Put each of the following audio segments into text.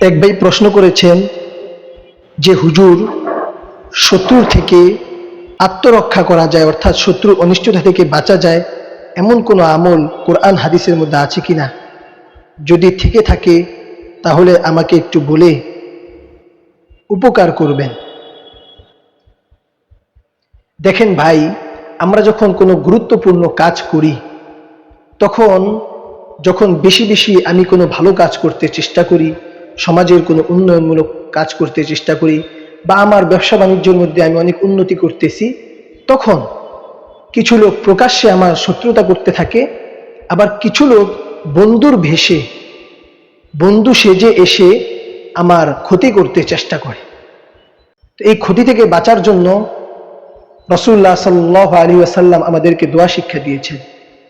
এক ভাই প্রশ্ন করেছেন যে, হুজুর, শত্রুর থেকে আত্মরক্ষা করা যায়, অর্থাৎ শত্রুর অনিষ্টতা থেকে বাঁচা যায়, এমন কোনো আমল কোরআন হাদিসের মধ্যে আছে কিনা যদি থেকে থাকে, তাহলে আমাকে একটু বলে উপকার করবেন। দেখেন ভাই, আমরা যখন কোনো গুরুত্বপূর্ণ কাজ করি, তখন যখন বেশি বেশি আমি কোনো ভালো কাজ করতে চেষ্টা করি সমাজের কোনো উন্নয়নমূলক কাজ করতে চেষ্টা করি বা আমার ব্যবসা বাণিজ্যের মধ্যে আমি অনেক উন্নতি করতেছি, তখন কিছু লোক প্রকাশ্যে আমার শত্রুতা করতে থাকে, আবার কিছু লোক বন্ধুর ভেসে বন্ধু সেজে এসে আমার ক্ষতি করতে চেষ্টা করে। তো এই ক্ষতি থেকে বাঁচার জন্য রসুল্লাহ সাল্লাহ আলী আসাল্লাম আমাদেরকে দোয়া শিক্ষা দিয়েছেন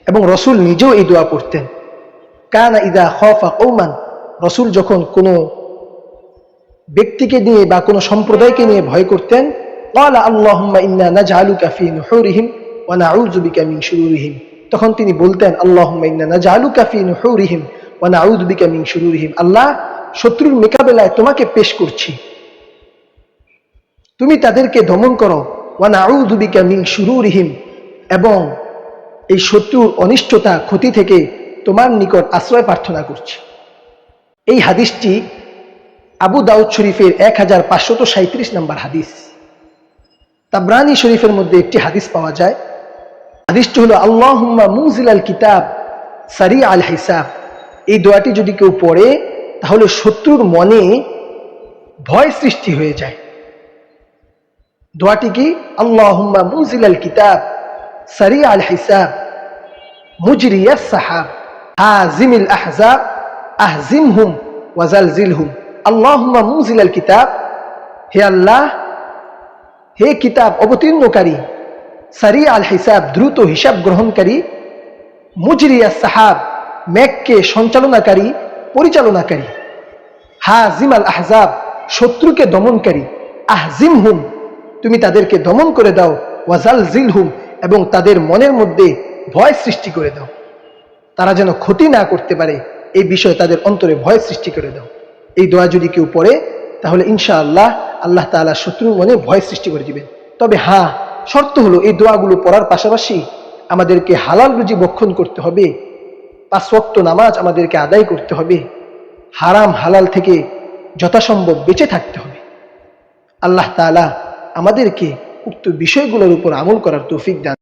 এবং রসুল নিজেও এই দোয়া পড়তেন কানা ইদা খফা কৌমান রসুল যখন কোনো ব্যক্তিকে নিয়ে বা কোনো সম্প্রদায়কে নিয়ে ভয় করতেন তখন তিনি বলতেন শুরুরিহিম। আল্লাহ শত্রুর মোকাবেলায় তোমাকে পেশ করছি। তুমি তাদেরকে দমন করো, ওয়া নাউযু বিকা মিন শুরুরিহিম। এবং এই শত্রুর অনিষ্টতা, ক্ষতি থেকে তোমার নিকট আশ্রয় প্রার্থনা করছি। এই হাদিসটি আবু দাউদ শরীফের এক হাজার পাঁচশত সাঁত্রিশ নম্বর হাদিস। তাবরানি শরীফের মধ্যে একটি হাদিস পাওয়া যায়। হাদিসটি হলো, আল্লাহুম্মা মুজিল আল কিতাব সারি আল হিসাব। এই দোয়াটি যদি কেউ পড়ে, তাহলে শত্রুর মনে ভয় সৃষ্টি হয়ে যায়। দোয়াটি কি? আল্লাহুম্মা মুজিল আল কিতাব সারি আল হিসাব মুজরিয়া সাহাব, হাজিমিল আহজাব আহজিমহুম ওয়াজালজিলহুম আল্লাহুম্মা মুজিল আল কিতাব। হে আল্লাহ, হে কিতাব অবতীর্ণকারী সারি আল হিসাব দ্রুত হিসাব গ্রহণকারী, মুজরিয়া সাহাব মেঘকে সঞ্চালনাকারী, পরিচালনাকারী হাজিম আল আহজাব, শত্রুকে দমনকারী আহজিম হুম তুমি তাদেরকে দমন করে দাও ওয়াজাল জিল হুম এবং তাদের মনের মধ্যে ভয় সৃষ্টি করে দাও। তারা যেন ক্ষতি না করতে পারে এই বিষয়ে তাদের অন্তরে ভয় সৃষ্টি করে দাও। এই দোয়া যদি কেউ পড়ে, তাহলে ইনশা আল্লাহ আল্লাহ তালা শত্রুর মনে ভয় সৃষ্টি করে দিবেন। তবে হ্যাঁ শর্ত হলো এই দোয়াগুলো পড়ার পাশাপাশি আমাদেরকে হালাল রুজি বক্ষণ করতে হবে পাঁচ ওয়াক্ত নামাজ আমাদেরকে আদায় করতে হবে, হারাম, হালাল থেকে যথাসম্ভব বেঁচে থাকতে হবে। আল্লাহ তাআলা আমাদেরকে উক্ত বিষয়গুলোর উপর আমল করার তৌফিক দান